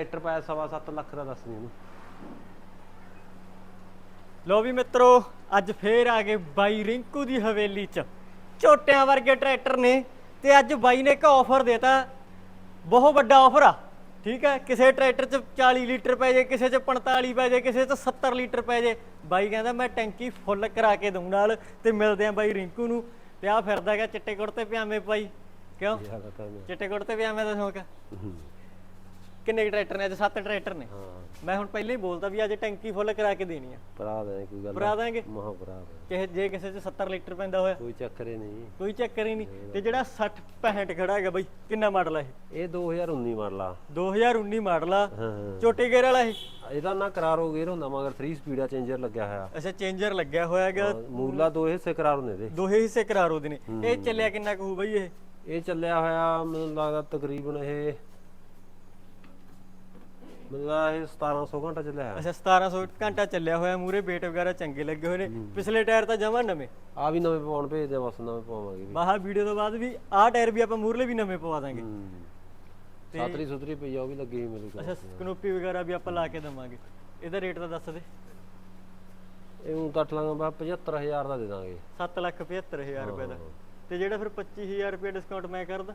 Tractor ਪਾਇਆ ਸਵਾ ਸੱਤ ਲੱਖ ਦਾ ਦੱਸਣੀ ਇਹਨੂੰ। ਲੋ ਵੀ ਮਿੱਤਰੋ ਅੱਜ ਫੇਰ ਆ ਗਏ ਬਾਈ ਰਿੰਕੂ ਦੀ ਹਵੇਲੀ 'ਚ। ਝੋਟਿਆਂ ਵਰਗੇ ਟਰੈਕਟਰ ਨੇ ਤੇ ਅੱਜ ਬਾਈ ਨੇ ਇੱਕ ਆਫਰ ਦੇਤਾ। ਬਹੁਤ ਵੱਡਾ ਆਫਰ ਆ ਠੀਕ ਹੈ? ਕਿਸੇ ਟਰੈਕਟਰ 'ਚ 40 ਲੀਟਰ ਪੈ ਜੇ ਕਿਸੇ 'ਚ 45 ਪੈ ਜੇ ਕਿਸੇ 'ਚ 70 ਲੀਟਰ ਪੈ ਜੇ। ਬਾਈ ਕਹਿੰਦਾ ਮੈਂ ਟੈਂਕੀ ਫੁੱਲ ਕਰਾ ਕੇ ਦਊਂ ਨਾਲ ਤੇ ਮਿਲਦੇ ਆ ਬਾਈ ਰਿੰਕੂ ਨੂੰ। ਤੇ ਆ ਫਿਰਦਾ ਹੈਗਾ ਚਿੱਟੇ ਕੁੜਤੇ ਪਜਾਮੇ ਪਾਈ। ਕਿਉਂ? ਚਿੱਟੇ ਕੁੜਤੇ ਪਜਾਮੇ ਦਾ ਸ਼ੌਂਕ ਕਿੰਨੇ ਕੁ ਟਰੈਕਟਰ ਨੇ ਅੱਜ ਸੱਤ ਟਰੈਕਟਰ ਨੇ। ਹਾਂ। ਮੈਂ ਹੁਣ ਪਹਿਲਾਂ ਹੀ ਬੋਲਦਾ ਵੀ ਅੱਜ ਟੈਂਕੀ ਫੁੱਲ ਕਰਾ ਕੇ ਦੇਣੀ ਆ। ਭਰਾ ਦੇ ਕੋਈ ਗੱਲ ਭਰਾ ਦਾਂਗੇ ਮਹਾ ਭਰਾ ਦੇ ਕਿਸੇ ਜੇ ਕਿਸੇ ਚ 70 ਲੀਟਰ ਪੈਂਦਾ ਹੋਇਆ। ਕੋਈ ਚੱਕਰ ਹੀ ਨਹੀਂ। ਕੋਈ ਚੱਕਰ ਹੀ ਨਹੀਂ। ਤੇ ਜਿਹੜਾ 60 65 ਖੜਾ ਹੈਗਾ ਬਈ ਕਿੰਨਾ ਮਾਡਲ ਆ ਇਹ? ਇਹ 2019 ਮਾਡਲ ਆ। 2019 ਮਾਡਲ ਆ। ਹਾਂ ਛੋਟੇ ਗੇਅਰ ਵਾਲਾ ਇਹ? ਇਹਦਾ ਨਾ ਕਰਾਰ ਹੋ ਗਿਆ ਹੁੰਦਾ ਮਗਰ 3 ਸਪੀਡਾ ਚੇਂਜਰ ਲੱਗਿਆ ਹੋਇਆ। ਅੱਛਾ ਚੇਂਜਰ ਲੱਗਿਆ ਹੋਇਆ ਹੈਗਾ। ਹਾਂ, ਮੂਲਾ ਦੋ ਹਿੱਸੇ ਕਰਾਰ ਹੁੰਦੇ ਦੇ ਦੋਹੇ ਹਿੱਸੇ ਕਰਾਰ ਉਹਦੇ ਨੇ। ਇਹ ਚੱਲਿਆ ਕਿੰਨਾ ਕੁ ਹੋਊ ਬਈ ਇਹ? ਇਹ ਚੱਲਿਆ ਹੋਇਆ ਮੈਨੂੰ ਲੱਗਦਾ ਤਕਰੀਬਨ ਇਹ ਮੈਨੂੰ ਲੱਗਦਾ ਇਹ 1700 ਘੰਟਾ ਚੱਲਿਆ ਹੈ ਅੱਛਾ 1700 ਘੰਟਾ ਚੱਲਿਆ ਹੋਇਆ ਮੂਰੇ ਬੇਟ ਵਗੈਰਾ ਚੰਗੇ ਲੱਗੇ ਹੋਏ ਨੇ। ਪਿਛਲੇ ਟਾਇਰ ਤਾਂ ਜਮਾਂ ਨਵੇਂ। ਆ ਵੀ ਨਵੇਂ ਪਾਉਣ ਭੇਜਦੇ ਆ, ਬਸ ਨਵੇਂ ਪਾਵਾਂਗੇ ਵੀ। ਵੀਡੀਓ ਤੋਂ ਬਾਅਦ ਵੀ ਆਹ ਟਾਇਰ ਵੀ ਆਪਾਂ ਮੂਰਲੇ ਵੀ ਨਵੇਂ ਪਵਾ ਦਾਂਗੇ। ਹੂੰ। ਸਾਤਰੀ ਸੁਤਰੀ ਪਈ ਆ ਉਹ ਵੀ ਲੱਗੀ ਹੋਈ ਮੇਰੇ ਕੋਲ। ਅੱਛਾ ਸਕਨੂਪੀ ਵਗੈਰਾ ਵੀ ਆਪਾਂ ਲਾ ਕੇ ਦਵਾਂਗੇ। ਇਹਦਾ ਰੇਟ ਤਾਂ ਦੱਸ ਦੇ। ਇਹ ਨੂੰ ਕੱਟ ਲਾਂਗਾ ਬਾ 75000 ਦਾ ਦੇ ਦਾਂਗੇ। 775000 ਰੁਪਏ ਦਾ। ਤੇ ਜਿਹੜਾ ਫਿਰ 25000 ਰੁਪਏ ਡਿਸਕਾਊਂਟ ਮੈਂ ਕਰਦਾ।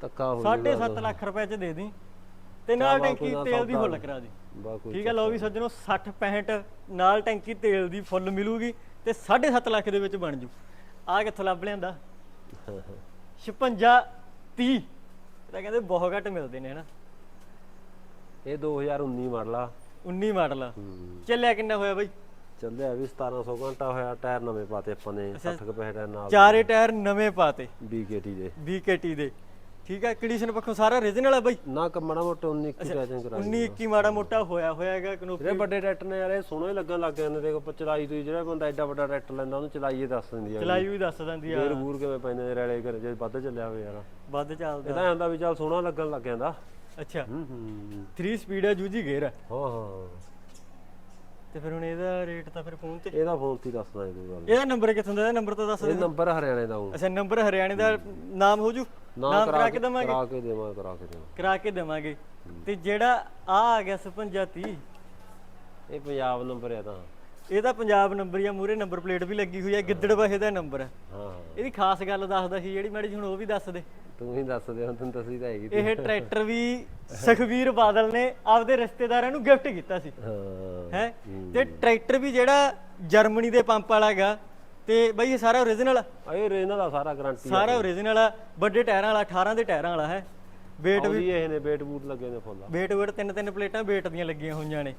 ਤੱਕਾ ਹੋ 7.5 ਲੱਖ ਰੁਪਏ ਚ ਦੇ ਦੀ। ਤੇ ਨਾਲ ਟੈਂਕੀ ਤੇਲ ਦੀ ਫੁੱਲ ਕਰਾ ਦੀ। ਠੀਕ ਹੈ ਲਓ ਵੀ ਸੱਜਣੋ 60 65 ਨਾਲ ਟੈਂਕੀ ਤੇਲ ਦੀ ਫੁੱਲ ਮਿਲੂਗੀ ਤੇ 7.5 ਲੱਖ ਦੇ ਵਿੱਚ ਬਣ ਜੂ। ਆ ਕਿੱਥੋਂ ਲੱਭ ਲਿਆਂਦਾ? 56 30 ਇਹਦਾ ਕਹਿੰਦੇ ਬਹੁਤ ਘੱਟ ਮਿਲਦੇ ਨੇ ਹਨਾ? ਇਹ 2019 ਮਾਡਲ ਆ। 19 ਮਾਡਲ ਆ। ਚੱਲਿਆ ਕਿੰਨਾ ਹੋਇਆ ਬਈ? ਚੱਲਿਆ ਵੀ 1700 ਘੰਟਾ ਹੋਇਆ ਟਾਇਰ ਨਵੇਂ ਪਾਤੇ ਆਪਾਂ ਨੇ 60 ਕੁ ਪੈਸੇ ਟਾਇਰ ਨਾਲ ਚਾਰੇ ਟਾਇਰ ਨਵੇਂ ਪਾਤੇ। BKT ਦੇ। BKT ਦੇ। ਠੀਕ ਹੈ ਕੰਡੀਸ਼ਨ ਪੱਖੋਂ ਸਾਰਾ origignal ਆ ਬਈ? ਨਾ ਕਮਣਾ ਮੋਟਾ 19 ਕੀ ਟੈਚਿੰਗ ਕਰਾਈ 19 21 ਮਾੜਾ ਮੋਟਾ ਹੋਇਆ ਹੋਇਆ ਹੈਗਾ ਕਨੋਪੀ। ਜਿਹੜੇ ਵੱਡੇ ਟਰੈਕਟਰ ਨੇ ਯਾਰ ਇਹ ਸੋਹਣੇ ਲੱਗਣ ਲੱਗ ਜਾਂਦੇ ਦੇਖੋ ਚਲਾਈ ਤੋਂ ਜਿਹੜਾ ਬੰਦਾ ਐਡਾ ਵੱਡਾ ਟਰੈਕਟਰ ਲੈਂਦਾ ਉਹਨੂੰ ਚਲਾਈਏ ਦੱਸ ਦਿੰਦੀ ਆ ਚਲਾਈ ਵੀ। ਦੱਸ ਦਿੰਦੀ ਆ। ਗੇਰ ਗੂਰ ਕਿਵੇਂ ਪੈਂਦੇ ਨੇ ਰੈਲੇ ਕਰ ਜੇ ਵੱਧ ਚੱਲਿਆ ਹੋਵੇ ਯਾਰ। ਵੱਧ ਚੱਲਦਾ। ਇਹ ਤਾਂ ਐਂ ਹੁੰਦਾ ਵੀ ਚੱਲ ਸੋਹਣਾ ਲੱਗਣ ਲੱਗ ਜਾਂਦਾ। ਅੱਛਾ। ਹੂੰ ਹੂੰ 3 ਸਪੀਡ ਆ ਜੂਜੀ ਗੇਅਰ ਆ। ਹਾਂ ਹਾਂ। ਤੇ ਫਿਰ ਹੁਣ ਇਹਦਾ ਰੇਟ ਤਾਂ ਫਿਰ ਫੋਨ ਤੇ ਇਹਦਾ ਫੋਨ ਤੇ ਹੀ ਦੱਸਦਾ ਇਹ ਕੋਈ ਗੱਲ ਇਹਦਾ ਨੰਬਰ ਕਿੱਥੋਂ ਦਾ ਇਹਦਾ ਨੰਬਰ ਤਾਂ ਦੱਸ ਇਹ ਨੰਬਰ ਹਰਿਆਣੇ ਦਾ ਉਹ ਅੱਛਾ ਨੰਬਰ ਹਰਿਆਣੇ ਦਾ ਨਾਮ ਹੋ ਜੂ? ਨਾਮ ਕਰਾ ਕੇ ਦਵਾਂਗੇ? ਕਰਾ ਕੇ ਦੇਵਾਂ ਕਰਾ ਕੇ ਦੇਵਾਂ। ਕਰਾ ਕੇ ਦੇਵਾਂਗੇ। ਤੇ ਜਿਹੜਾ ਆ ਆ ਗਿਆ 5530 ਇਹ ਪੰਜਾਬ ਨੰਬਰ ਹੈ ਤਾਂ। ਇਹ ਤਾਂ ਪੰਜਾਬ ਨੰਬਰ ਜਾਂ ਮੂਰੇ ਨੰਬਰ ਪਲੇਟ ਵੀ ਲੱਗੀ ਹੋਈ ਹੈ ਗਿੱਦੜਬਾਹੇ ਦਾ ਨੰਬਰ ਹੈ ਹਾਂ। ਇਹਦੀ ਖਾਸ ਗੱਲ ਦੱਸਦਾ ਸੀ ਜਿਹੜੀ ਮੈਡੀ ਹੁਣ ਉਹ ਵੀ ਦੱਸ ਦੇ। ਤੂੰ ਹੀ ਦੱਸ ਦੇ ਹੁਣ ਤੈਨੂੰ ਦੱਸੀ ਤਾਂ ਹੈਗੀ ਇਹ ਟਰੈਕਟਰ ਵੀ ਸੁਖਵੀਰ ਬਾਦਲ ਨੇ ਆਪਦੇ ਰਿਸ਼ਤੇਦਾਰਾਂ ਨੂੰ ਗਿਫਟ ਕੀਤਾ ਸੀ। ਹਾਂ। ਤੇ ਟਰੈਕਟਰ ਵੀ ਜਿਹੜਾ ਜਰਮਨੀ ਦੇ ਪੰਪ ਵਾਲਾ ਹੈਗਾ ਤੇ ਬਈ ਇਹ ਸਾਰਾ ਓਰੀਜਨਲ ਆ। ਇਹ ਰੇਨਾਂ ਦਾ ਸਾਰਾ ਗਾਰੰਟੀ ਸਾਰਾ ਓਰੀਜਨਲ ਆ ਵੱਡੇ ਟਾਇਰਾਂ ਵਾਲਾ 18 ਦੇ ਟਾਇਰਾਂ ਵਾਲਾ ਹੈ। ਵੇਟ ਵੀ ਇਹ ਨੇ ਬੇਟ ਬੂਟ ਲੱਗੇ ਨੇ ਫੁੱਲ। ਵੇਟ ਵੇਟ ਤਿੰਨ ਤਿੰਨ ਪਲੇਟਾਂ ਵੇਟ ਦੀਆਂ ਲੱਗੀਆਂ ਹੋਈਆਂ ਨੇ।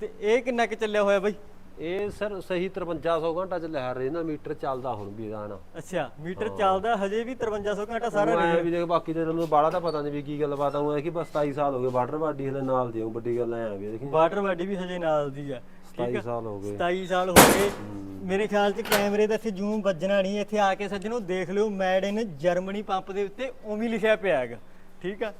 ਤੇ ਇਹ ਕਿੰਨਾ ਕੁ ਚੱਲਿਆ ਹੋਇਆ ਬਈ? ਇਹ ਸਰ ਸਹੀ 5300 ਘੰਟਾ ਚੱਲਿਆ ਰੇਨਾ ਮੀਟਰ ਚੱਲਦਾ ਹੁਣ ਵੀ ਇਹਦਾ ਨਾ। ਅੱਛਾ ਮੀਟਰ ਚੱਲਦਾ ਹਜੇ ਵੀ 5300 ਘੰਟਾ ਸਾਰਾ ਮੈਂ ਵੀ ਦੇਖ ਬਾਕੀ ਤੇ ਤੈਨੂੰ ਬਾੜਾ ਤਾਂ ਪਤਾ ਨਹੀਂ ਵੀ ਕੀ ਗੱਲਬਾਤ ਆਉਂ ਕਿ ਬਸ 27 ਸਾਲ ਹੋ ਗਏ ਵਾਟਰ ਬਾਡੀ ਹਲੇ ਨਾਲ ਦਿਓ ਵੱਡੀ ਗੱਲ ਐ ਆ ਵੀ ਦੇਖੀ। ਵਾਟਰ ਬਾਡੀ ਵੀ ਹਜੇ ਨਾਲ ਦੀ ਆ 27 ਸਾਲ ਹੋ ਗਏ। 27 ਸਾਲ ਹੋ ਗਏ। ਮੇਰੇ ਖਿਆਲ 'ਚ ਕੈਮਰੇ ਦਾ ਇੱਥੇ ਜੂਮ ਵੱਜਣਾ ਨਹੀਂ ਇੱਥੇ ਆ ਕੇ ਸੱਜਣੋ ਦੇਖ ਲਿਓ ਮੈਡ ਇਨ ਜਰਮਨੀ ਪੰਪ ਦੇ ਉੱਤੇ ਉਵੇਂ ਹੀ ਲਿਖਿਆ ਪਿਆ ਹੈਗਾ ਠੀਕ ਆ?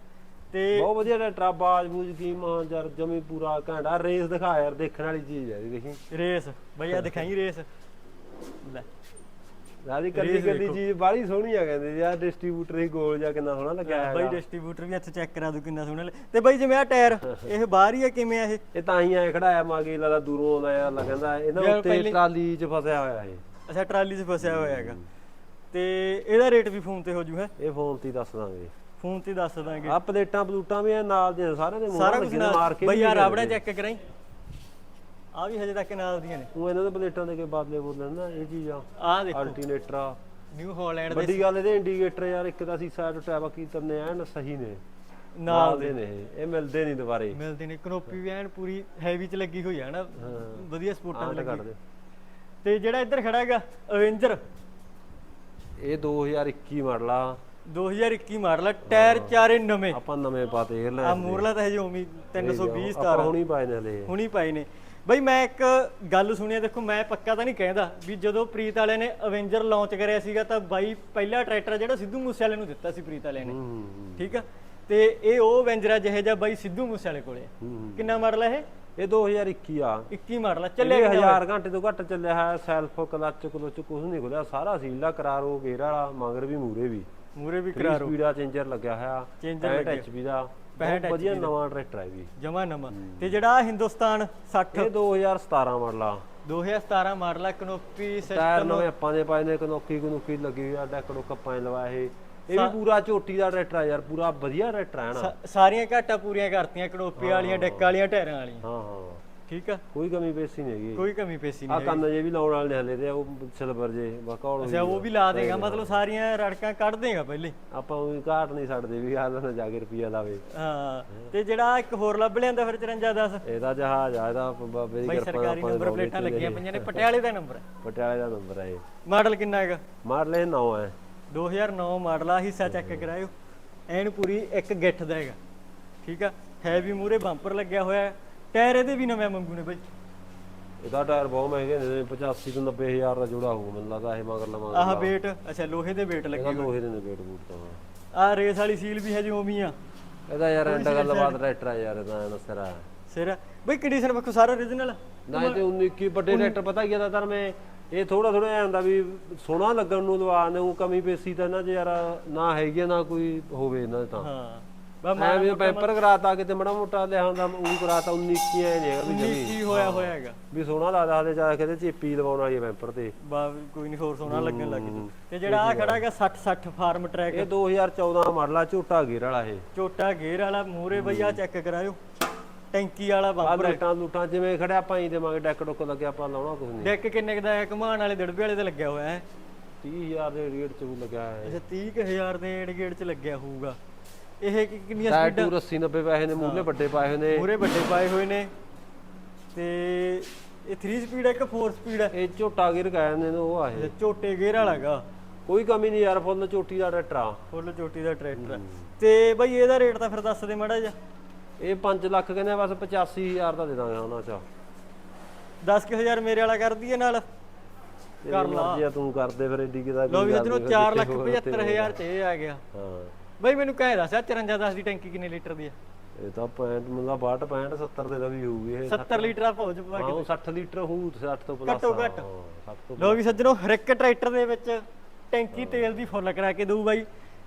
ਤੇ ਬਹੁਤ ਵਧੀਆ ਟਰੈਕਟਰ ਬਾਜ ਬੂਜ ਕੀ ਮਾਂ ਯਾਰ ਜਮੀ ਪੂਰਾ ਘੈਂਟਾ ਰੇਸ ਦਿਖਾ ਯਾਰ ਦੇਖਣ ਵਾਲੀ ਚੀਜ਼ ਹੈ ਇਹ ਦੇਖੀ। ਰੇਸ ਭਈਆ ਦਿਖਾਈ ਰੇਸ। ਲੈ। ਰਾਦੀ ਕੱਲੀ ਕੱਲੀ ਚੀਜ਼ ਬਾਹਲੀ ਸੋਹਣੀ ਆ ਕਹਿੰਦੇ ਯਾਰ ਡਿਸਟ੍ਰੀਬਿਊਟਰ ਹੀ ਗੋਲ ਜਾਂ ਕਿੰਨਾ ਸੋਹਣਾ ਲੱਗਿਆ ਬਾਈ ਹੈਗਾ। ਡਿਸਟ੍ਰੀਬਿਊਟਰ ਵੀ ਇੱਥੇ ਚੈੱਕ ਕਰਾ ਦੂ ਕਿੰਨਾ ਸੋਹਣਾ ਤੇ ਬਾਈ ਜਿਵੇਂ ਆ ਟਾਇਰ ਇਹ ਬਾਹਰ ਹੀ ਆ ਕਿਵੇਂ ਆ ਇਹ? ਇਹ ਤਾਂ ਹੀ ਐ ਖੜਾਇਆ ਮਾਗੇ ਲੱਗਦਾ ਦੂਰੋਂ ਆਉਂਦਾ ਯਾਰ ਲੱਗਦਾ ਇਹਨਾਂ ਉੱਤੇ ਟਰਾਲੀ 'ਚ ਫਸਿਆ ਹੋਇਆ ਇਹ। ਅੱਛਾ ਟਰਾਲੀ 'ਚ ਫਸਿਆ ਹੋਇਆ ਹੈਗਾ। ਤੇ ਇਹਦਾ ਰੇਟ ਵੀ ਫੋਨ ਤੇ ਹੋ ਜੂ ਹੈ? ਇਹ ਫੋਨ ਤੇ ਹੀ ਦੱਸ ਦਾਂਗੇ। ਫੋਨ ਤੇ ਦੱਸ ਦਾਂਗੇ। ਆ ਪਲੇਟਾਂ ਪਲੂਟਾਂ ਵੀ ਇਹ ਨਾਲ ਦੇ ਸਾਰਿਆਂ ਦੇ ਸਾਰਾ ਕੁਝ ਮਾਰ ਕੇ ਬਈ ਯਾਰ ਨਹੀਂ ਰਾਬੜਾ ਚੈੱਕ ਕਰਾਈ। ਆ ਵੀ ਹਜੇ ਤੱਕ ਨਾਲ ਦੀਆਂ ਨੇ। ਉਹ ਇਹਨਾਂ ਦੇ ਪਲੇਟਾਂ ਦੇ ਕੇ ਬਾਦਲੇ ਬੋਲਣ ਨਾ ਇਹ ਚੀਜ਼ ਆ। ਆ ਦੇਖੋ। ਅਲਟਰਨੇਟਰ ਆ। ਨਿਊ ਹਾਲੈਂਡ ਦੇ ਵੱਡੀ ਗੱਲ ਇਹਦੇ ਇੰਡੀਕੇਟਰ ਯਾਰ ਇੱਕ ਤਾਂ ਸੀਸਾ ਟੁੱਟਿਆ ਬਾਕੀ ਤਰਨੇ ਐਨ ਸਹੀ ਨੇ। ਨਾਲ ਦੇ ਨੇ ਇਹ। ਮਿਲਦੇ ਨਹੀਂ ਦੁਬਾਰੇ। ਮਿਲਦੇ ਨੇ ਕਨੋਪੀ ਵੀ ਐਨ ਪੂਰੀ ਹੈਵੀ ਚ ਲੱਗੀ ਹੋਈ ਆ ਨਾ। ਵਧੀਆ ਸਪੋਰਟਾਂ ਤੇ ਲੱਗੀ। ਤੇ ਜਿਹੜਾ ਇੱਧਰ ਖੜਾ ਹੈਗਾ ਅਵੇਂਜਰ ਇਹ 2021 ਮਾਡਲ ਆ। 2021 ਮਾਡਲ ਆ ਟਾਇਰ ਚਾਰੇ ਨਵੇਂ। ਆਪਾਂ ਨਵੇਂ ਪਾਤੇ ਆ 에ਅਰਲਾਈਨ ਮੂਰਲਾ ਤਾਂ ਹਜੇ ਉਮੀ 320 ਆਪਾਂ ਸਤਾਰਾਂ। ਹੁਣੀ ਪਾਏ ਨੇ ਹਲੇ ਹੁਣੀ ਪਾਏ ਨੇ। ਬਈ ਮੈਂ ਇੱਕ ਗੱਲ ਸੁਣੀ ਆ ਦੇਖੋ ਮੈਂ ਪੱਕਾ ਤਾਂ ਨਹੀਂ ਕਹਿੰਦਾ ਵੀ ਜਦੋਂ ਪ੍ਰੀਤ ਵਾਲੇ ਨੇ ਅਵੇਂਜਰ ਲਾਂਚ ਕਰਿਆ ਸੀਗਾ ਤਾਂ ਬਾਈ ਪਹਿਲਾ ਟਰੈਕਟਰ ਜਿਹੜਾ ਸਿੱਧੂ ਮੂਸੇਵਾਲੇ ਨੂੰ ਦਿੱਤਾ ਸੀ ਪ੍ਰੀਤ ਵਾਲੇ ਨੇ। ਠੀਕ ਆ? ਤੇ ਇਹ ਉਹ ਅਵੇਂਜਰ ਆ ਜਿਹੇ ਜਿਹਾ ਬਾਈ ਸਿੱਧੂ ਮੂਸੇਵਾਲੇ ਕੋਲੇ। ਆ। ਹੂੰ ਕਿੰਨਾ ਮਾਡਲ ਹੈ ਇਹ? 2021 ਆ ਇਹ 21 ਮਾਡਲ ਆ ਚੱਲੇ ਚੱਲਿਆ ਕਿੰਨਾ 1000 ਘੰਟੇ ਤੋਂ ਘੱਟ ਚੱਲਿਆ ਹੈ ਸੈਲਫ ਕਲਚ ਕਲਚ ਕੁਝ ਨਹੀਂ ਖੁੱਲਿਆ ਸਾਰਾ ਸੀਲਾ ਕਰਾਰੋ ਗੇਰ ਵਾਲਾ ਮਗਰ ਵੀ ਮੂਰੇ ਵੀ। ਮੂਰੇ ਵੀ ਕਰਾ ਕਰਾਰੋ ਸਪੀਡਾ ਚੇਂਜਰ ਲੱਗਿਆ ਹੋਇਆ। Changer 65 ਲੱਗਿਆ। HP ਦਾ। ਬਹੁਤ ਵਧੀਆ ਨਵਾਂ ਟਰੈਕਟਰ ਹੈ ਵੀ ਜਮਾ ਨਵਾਂ। ਤੇ ਜਿਹੜਾ ਹਿੰਦੁਸਤਾਨ 60 ਇਹ 2017 ਮਾਡਲ ਆ। 2017 ਮਾਡਲ ਆ ਕਨੋਪੀ ਟਾਇਰ ਸਿਸਟਮ ਨਵੇਂ ਆਪਾਂ ਦੇ ਪਾਏ ਨੇ ਕਨੋਕੀ ਕਨੋਕੀ ਲੱਗੀ ਹੋਈ ਆ ਡੈਕ ਡੁੱਕ ਆਪਾਂ ਨੇ ਲਵਾਏ ਇਹ। ਵੀ ਪੂਰਾ ਝੋਟੀ ਦਾ ਟਰੈਕਟਰ ਆ ਯਾਰ ਪੂਰਾ ਵਧੀਆ ਟਰੈਕਟਰ ਹੈ ਨਾ। ਸਾਰੀਆਂ ਘਾਟਾਂ ਪੂਰੀਆਂ ਕਰਤੀਆਂ ਕਨੋਪੀ ਵਾਲੀਆਂ ਡੈਕ ਵਾਲੀਆਂ ਟਾਇਰਾਂ ਵਾਲੀਆਂ। ਹਾਂ ਹਾਂ। ਠੀਕ ਆ? ਕੋਈ ਕਮੀ ਪੇਸ਼ੀ ਨਹੀਂ ਹੈਗੀ। ਕੋਈ ਕਮੀ ਪੇਸੀ ਆ ਨਹੀਂ ਕੰਨ ਜੇ ਵੀ ਲਾਉਣ ਵਾਲੇ ਨੇ ਹਲੇ ਤੇ ਉਹ ਸਿਲਵਰ ਜੇ ਬਕੌਲ ਅੱਛਾ ਉਹ ਵੀ ਲਾ ਦੇਗਾ ਮਤਲਬ ਸਾਰੀਆਂ ਰੜਕਾਂ ਕੱਢ ਦੇਗਾ ਪਹਿਲੇ। ਆਪਾਂ ਉਹ ਘਾਟ ਨਹੀਂ ਛੱਡਦੇ ਵੀ ਆ ਨਾ ਜਾ ਕੇ ਰੁਪਿਆ ਲਾਵੇ। ਹਾਂ ਤੇ ਜਿਹੜਾ ਇੱਕ ਹੋਰ ਲੱਭ ਲਿਆਂਦਾ ਫਿਰ 5410 ਇਹਦਾ ਜਹਾਜ਼ ਆ ਇਹਦਾ ਬਾਬੇ ਦੀ ਬਈ ਕਿਰਪਾ ਨਾਲ ਸਰਕਾਰੀ ਆਪਾਂ ਨੰਬਰ ਪਲੇਟਾਂ ਲੱਗੀਆਂ ਪਈਆਂ ਨੇ ਪਟਿਆਲੇ ਦਾ ਨੰਬਰ ਹੈ। ਪਟਿਆਲੇ ਦਾ ਨੰਬਰ ਹੈ ਇਹ। ਮਾਡਲ ਕਿੰਨਾ ਹੈਗਾ? ਮਾਡਲ ਇਹ 9 ਹੈ। 2009 ਮਾਡਲ ਆ ਹਿੱਸਾ ਚੈੱਕ ਕਰਾਇਓ। ਐਨ ਪੂਰੀ ਇੱਕ ਗਿੱਠ ਦਾ ਹੈਗਾ। ਠੀਕ ਆ? ਹੈਵੀ ਮੂਰੇ ਬੰਪਰ ਲੱਗਿਆ ਹੋਇਆ ਹੈ। ਟਾਇਰ ਇਹਦੇ ਵੀ ਨਵੇਂ ਮੰਗੂ ਨੇ ਬਈ। ਇਹਦਾ ਟਾਇਰ ਬਹੁਤ ਮਹਿੰਗੇ ਨੇ 85 ਤੋਂ 90 ਹਜ਼ਾਰ ਦਾ ਜੋੜਾ ਹੋਊ ਮੈਨੂੰ ਲੱਗਦਾ ਇਹ ਮਗਰ ਲਵਾਂਗਾ। ਆਹ ਵੇਟ ਅੱਛਾ ਲੋਹੇ ਦੇ ਵੇਟ ਲੱਗੇ ਇਹਦਾ ਲੋਹੇ ਦੇ ਨੇ ਵੇਟ ਬੂਟ ਤਾਂ। ਆ ਰੇਸ ਵਾਲੀ ਸੀਲ ਵੀ ਹੈ ਜੀ ਉਵੇਂ ਆ। ਇਹਦਾ ਯਾਰ ਐਂਡ ਗੱਲਬਾਤ ਟਰੈਕਟਰ ਆ ਯਾਰ ਇਹਦਾ ਐਨ ਸਿਰਾ। ਸਿਰ? ਬਈ ਕੰਡੀਸ਼ਨ ਵੇਖੋ ਸਾਰਾ origignal ਨਾ ਤੇ 19 ਕੀ ਵੱਡੇ ਟਰੈਕਟਰ ਪਤਾ ਕੀ ਤਰ ਮੈਂ ਇਹ ਥੋੜਾ ਥੋੜਾ ਐ ਹੁੰਦਾ ਵੀ ਸੋਹਣਾ ਲੱਗਣ ਨੂੰ ਲਵਾ ਨੇ ਉਹ ਕਮੀ ਪੇਸੀ ਤਾਂ ਨਾ ਜੇ ਯਾਰ ਨਾ ਹੈਗੀ ਨਾ ਕੋਈ ਹੋਵੇ ਇਹਨਾਂ ਦੇ ਤਾਂ। ਹਾਂ। ਐ ਵੀ ਪੈਪਰ ਕਰਾਤਾ ਕਿਤੇ ਮੜਾ ਮੋਟਾ ਲਿਆ ਹੁੰਦਾ ਉਹ ਕਰਾਤਾ 19 ਕੀ ਐ ਨਹੀਂ ਹੈਗਾ ਵੀ ਜਮੀ। ਕੀ ਹੋਇਆ ਹੋਇਆ ਹੈਗਾ। ਵੀ ਸੋਹਣਾ ਲੱਗਦਾ ਹਲੇ ਜਾ ਕੇ ਤੇ ਚੇਪੀ ਲਵਾਉਣ ਵਾਲੀ ਪੈਪਰ ਤੇ। ਬਾ ਕੋਈ ਨਹੀਂ ਹੋਰ ਸੋਹਣਾ ਲੱਗਣ ਲੱਗ ਜੂ ਤੇ ਜਿਹੜਾ ਆ। ਖੜਾ ਹੈਗਾ 60 60 ਫਾਰਮ ਟਰੈਕ। ਇਹ 2014 ਮਾਡਲ ਆ ਝੋਟਾ ਗੇਰ ਵਾਲਾ ਇਹ। ਝੋਟਾ ਗੇਅਰ ਵਾਲਾ ਮੂਰੇ ਬਈ ਆ ਚੈੱਕ ਕਰਾਇਓ। ਟੈਂਕੀ ਵਾਲਾ ਬੰਪਰ ਲਾਈਟਾਂ ਲੂਟਾਂ ਜਿਵੇਂ ਖੜਿਆ ਆਪਾਂ ਹੀ ਦੇਵਾਂਗੇ ਡੈਕ ਡੁੱਕ ਲੱਗਿਆ ਆਪਾਂ ਲਾਉਣਾ ਕੁਝ ਨਹੀਂ। ਡੈਕ ਕਿੰਨੇ ਦਾ ਹੈ? ਘਮਾਣ ਵਾਲੇ ਦੜਬੇ ਵਾਲੇ ਤੇ ਲੱਗਿਆ ਹੋਇਆ ਹੈ। 30000 ਦੇ ਰੇਟ ਚ ਲੱਗਿਆ ਹੈ। ਅੱਛਾ 30000 ਦੇ ਗੇੜ ਚ ਲੱਗਿਆ ਹੋਊਗਾ। ਇਹ ਕਿ- ਕਿੰਨੀਆਂ ਟਾਇਰ ਸਪੀਡਾਂ? ਟੂਰ 80 90 ਪੈਸੇ ਨੇ ਮੂਹਰੇ ਵੱਡੇ ਪਾਏ ਹੋਏ ਨੇ। ਮੂਰੇ ਵੱਡੇ ਪਾਏ ਹੋਏ ਨੇ। ਤੇ ਇਹ 3 ਸਪੀਡ ਹੈ ਕਿ 4 ਸਪੀਡ ਹੈ ਇਹ ਝੋਟਾ ਗੇਰ ਕਹਿੰਦੇ ਨੇ ਉਹ ਆ ਇਹ। ਇਹ ਝੋਟੇ ਗੇਅਰ ਵਾਲਾ ਹੈਗਾ। ਕੋਈ ਕਮੀ ਨਹੀਂ ਯਾਰ ਫੁੱਲ ਚੋਟੀ ਦਾ ਟਰੈਕਟਰ ਆ। ਫੁੱਲ ਚੋਟੀ ਦਾ ਟਰੈਕਟਰ ਤੇ ਬਈ ਇਹਦਾ ਰੇਟ ਤਾਂ ਫਿਰ ਦੱਸ ਦੇ ਮਾੜਾ ਜਿਹਾ। ਇਹ 5 ਲੱਖ ਕਹਿੰਦੇ ਆ, ਬਸ 85000 ਦਾ ਦੇ ਦਾਂਗੇ ਉਹਨਾਂ ਚ 10000 ਮੇਰੇ ਵਾਲਾ ਕਰ ਦਈਏ ਨਾਲ। ਕਰ ਲਾ। ਜੇ ਤੂੰ ਕਰਦੇ ਫਿਰ ਏਡੀ ਕਿਦਾ ਲੋ ਵੀ ਸੱਜਣੋ 4 ਲੱਖ 75000 ਚ ਇਹ ਆ ਗਿਆ। ਹਾਂ। ਬਈ ਮੈਨੂੰ ਕਹਿ ਦੱਸ 54 10 ਦੀ ਟੈਂਕੀ ਕਿੰਨੇ ਲੀਟਰ ਦੀ ਹੈ ਇਹ ਤਾਂ 65 ਮਤਲਬ 62 65 70 ਦੇ ਦਾ ਵੀ ਹੋਊਗੀ ਇਹ। 70 ਲੀਟਰ ਆ ਪਹੁੰਚ ਪਾ ਹਾਂ ਉਹ 60 ਲੀਟਰ ਹੋਊ 60 ਤੋਂ ਪਲੱਸ ਘੱਟੋ ਘੱਟ। 60 ਤੋਂ ਲੋ ਵੀ ਸੱਜਣੋ ਹਰ ਇੱਕ ਟਰੈਕਟਰ ਦੇ ਵਿੱਚ ਟੈਂਕੀ ਤੇਲ ਦੀ ਫੁੱਲ ਕਰਾ ਕੇ ਦਊ ਬਾਈ।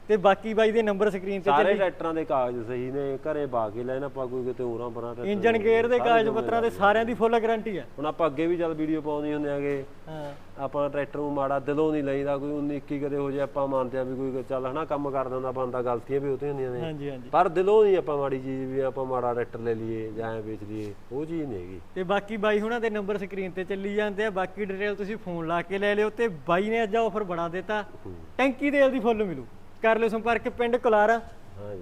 ਤੇ ਬਾਕੀ ਬਾਈ ਦੇ ਨੰਬਰ ਸਕਰੀਨ ਤੇ ਸਾਰੇ ਟਰੈਕਟਰਾਂ ਦੇ ਕਾਗਜ਼ ਸਹੀ ਨੇ ਘਰੇ ਬਾ ਕੇ ਲੈਣ ਆਪਾਂ ਕੋਈ ਕਿਤੇ ਹੋਰਾਂ ਪਰਾਂ ਇੰਜਨ ਗੇਅਰ ਦੇ ਕਾਗਜ਼ ਪੱਤਰਾਂ ਦੇ ਸਾਰਿਆਂ ਦੀ ਫੁੱਲ ਗਾਰੰਟੀ ਹੈ ਹੁਣ ਆਪਾਂ ਅੱਗੇ ਵੀ ਜਦ ਵੀਡੀਓ ਪਾਉਂਦੇ ਹੁੰਦੇ ਆਗੇ। ਹਾਂ। ਆਪਾਂ ਟਰੈਕਟਰ ਨੂੰ ਮਾੜਾ ਦਿਲੋਂ ਨਹੀਂ ਲਈਦਾ ਕੋਈ 19 21 ਕਦੇ ਹੋ ਜੇ ਆਪਾਂ ਮੰਨਦੇ ਆ ਵੀ ਕੋਈ ਚੱਲ ਹਨਾ ਕੰਮ ਕਰਦਾ ਹੁੰਦਾ ਬੰਦਾ ਗਲਤੀਆਂ ਵੀ ਉਹਤੇ ਹੁੰਦੀਆਂ ਨੇ। ਹਾਂਜੀ ਹਾਂਜੀ। ਪਰ ਦਿਲੋਂ ਨਹੀਂ ਆਪਾਂ ਮਾੜੀ ਚੀਜ਼ ਵੀ ਆਪਾਂ ਮਾੜਾ ਟਰੈਕਟਰ ਲੈ ਲਈਏ ਜਾਂ ਐਂ ਵੇਚ ਲਈਏ ਉਹ ਚੀਜ਼ ਨਹੀਂ ਹੈਗੀ। ਤੇ ਬਾਕੀ ਬਾਈ ਹੁਣਾਂ ਦੇ ਨੰਬਰ ਸਕਰੀਨ ਤੇ ਚੱਲੀ ਜਾਂਦੇ ਆ। ਬਾਕੀ ਡਿਟੇਲ ਤੁਸੀਂ ਫੋਨ ਲਾ ਕੇ ਲੈ ਲਿਓ ਤੇ ਬਾਈ ਨੇ ਅੱਜ ਆਫਰ ਬਣਾ ਦਿੱਤਾ। ਟੈਂਕੀ ਤੇਲ ਦੀ ਫੁੱਲ ਮਿਲੂ। ਕਰ ਲਿਓ ਸੰਪਰਕ ਪਿੰਡ ਕੁਲਾਰਾ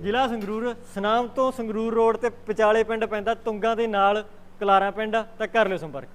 ਜ਼ਿਲ੍ਹਾ ਸੰਗਰੂਰ ਸਨਾਮ ਤੋਂ ਸੰਗਰੂਰ ਰੋਡ ਤੇ ਵਿਚਾਲੇ ਪਿੰਡ ਪੈਂਦਾ ਤੁੰਗਾ ਦੇ ਨਾਲ ਕੁਲਾਰਾ ਪਿੰਡ ਤਾਂ ਕਰ ਲਿਓ ਸੰਪਰਕ।